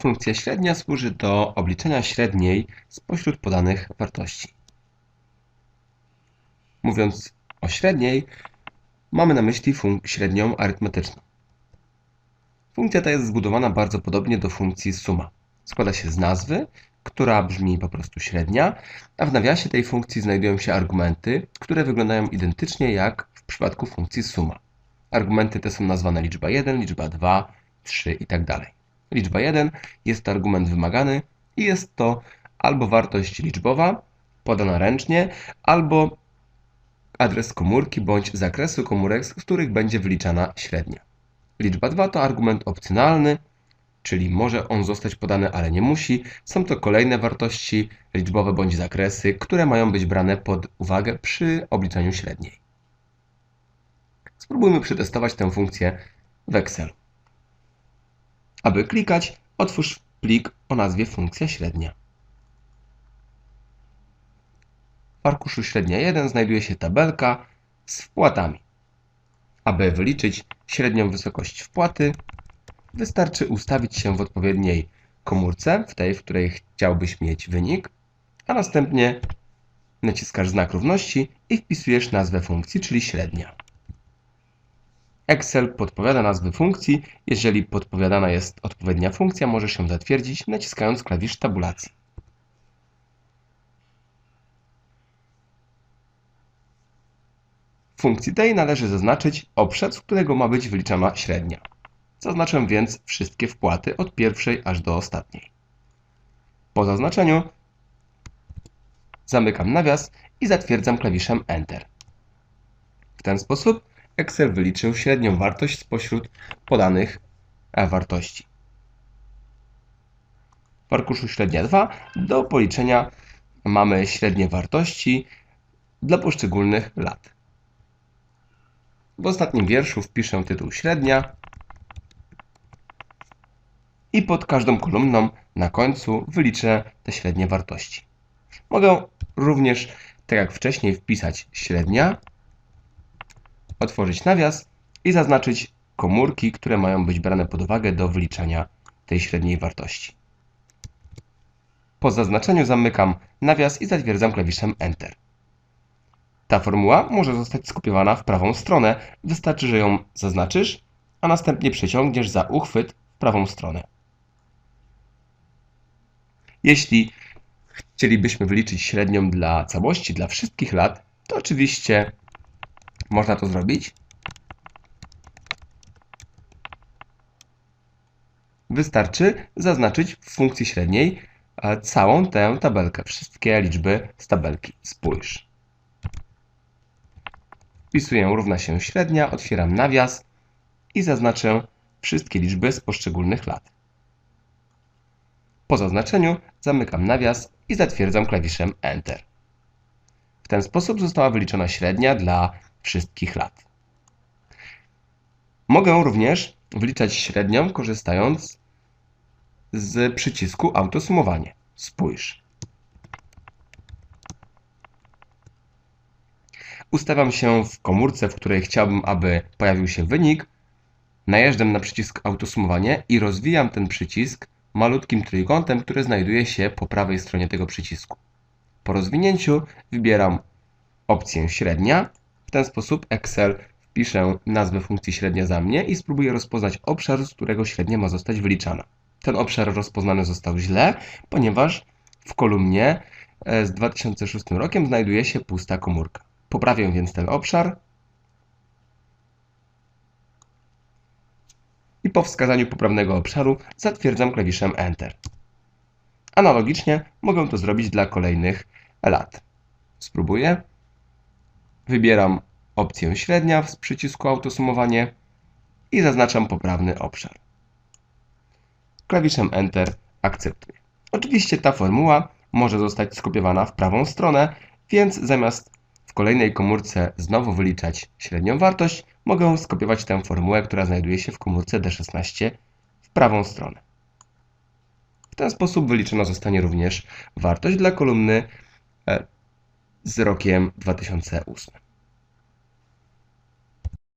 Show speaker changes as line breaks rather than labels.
Funkcja średnia służy do obliczenia średniej spośród podanych wartości. Mówiąc o średniej, mamy na myśli średnią arytmetyczną. Funkcja ta jest zbudowana bardzo podobnie do funkcji suma. Składa się z nazwy, która brzmi po prostu średnia, a w nawiasie tej funkcji znajdują się argumenty, które wyglądają identycznie jak w przypadku funkcji suma. Argumenty te są nazwane liczba 1, liczba 2, 3 itd. Liczba 1 jest argument wymagany i jest to albo wartość liczbowa podana ręcznie, albo adres komórki bądź zakresu komórek, z których będzie wyliczana średnia. Liczba 2 to argument opcjonalny, czyli może on zostać podany, ale nie musi. Są to kolejne wartości liczbowe bądź zakresy, które mają być brane pod uwagę przy obliczaniu średniej. Spróbujmy przetestować tę funkcję w Excelu. Aby klikać, otwórz plik o nazwie funkcja średnia. W arkuszu średnia 1 znajduje się tabelka z wpłatami. Aby wyliczyć średnią wysokość wpłaty, wystarczy ustawić się w odpowiedniej komórce, w tej, w której chciałbyś mieć wynik, a następnie naciskasz znak równości i wpisujesz nazwę funkcji, czyli średnia. Excel podpowiada nazwy funkcji. Jeżeli podpowiadana jest odpowiednia funkcja, możesz ją zatwierdzić naciskając klawisz tabulacji. Funkcji tej należy zaznaczyć obszar, z którego ma być wyliczana średnia. Zaznaczę więc wszystkie wpłaty od pierwszej aż do ostatniej. Po zaznaczeniu zamykam nawias i zatwierdzam klawiszem Enter. W ten sposób Excel wyliczył średnią wartość spośród podanych e, wartości. W arkuszu średnia 2 do policzenia mamy średnie wartości dla poszczególnych lat. W ostatnim wierszu wpiszę tytuł średnia i pod każdą kolumną na końcu wyliczę te średnie wartości. Mogę również, tak jak wcześniej, wpisać średnia otworzyć nawias i zaznaczyć komórki, które mają być brane pod uwagę do wyliczania tej średniej wartości. Po zaznaczeniu zamykam nawias i zatwierdzam klawiszem Enter. Ta formuła może zostać skopiowana w prawą stronę. Wystarczy, że ją zaznaczysz, a następnie przeciągniesz za uchwyt w prawą stronę. Jeśli chcielibyśmy wyliczyć średnią dla całości, dla wszystkich lat, to oczywiście można to zrobić. Wystarczy zaznaczyć w funkcji średniej e, całą tę tabelkę, wszystkie liczby z tabelki. Spójrz. Wpisuję równa się średnia, otwieram nawias i zaznaczę wszystkie liczby z poszczególnych lat. Po zaznaczeniu zamykam nawias i zatwierdzam klawiszem Enter. W ten sposób została wyliczona średnia dla wszystkich lat. Mogę również wliczać średnią korzystając z przycisku autosumowanie. Spójrz. Ustawiam się w komórce, w której chciałbym, aby pojawił się wynik. Najeżdżam na przycisk autosumowanie i rozwijam ten przycisk malutkim trójkątem, który znajduje się po prawej stronie tego przycisku. Po rozwinięciu wybieram opcję średnia w ten sposób Excel wpiszę nazwę funkcji średnia za mnie i spróbuję rozpoznać obszar, z którego średnia ma zostać wyliczana. Ten obszar rozpoznany został źle, ponieważ w kolumnie e, z 2006 rokiem znajduje się pusta komórka. Poprawię więc ten obszar i po wskazaniu poprawnego obszaru zatwierdzam klawiszem Enter. Analogicznie mogę to zrobić dla kolejnych lat. Spróbuję. Wybieram opcję średnia z przycisku autosumowanie i zaznaczam poprawny obszar. Klawiszem Enter akceptuję. Oczywiście ta formuła może zostać skopiowana w prawą stronę, więc zamiast w kolejnej komórce znowu wyliczać średnią wartość, mogę skopiować tę formułę, która znajduje się w komórce D16 w prawą stronę. W ten sposób wyliczona zostanie również wartość dla kolumny e, z rokiem 2008.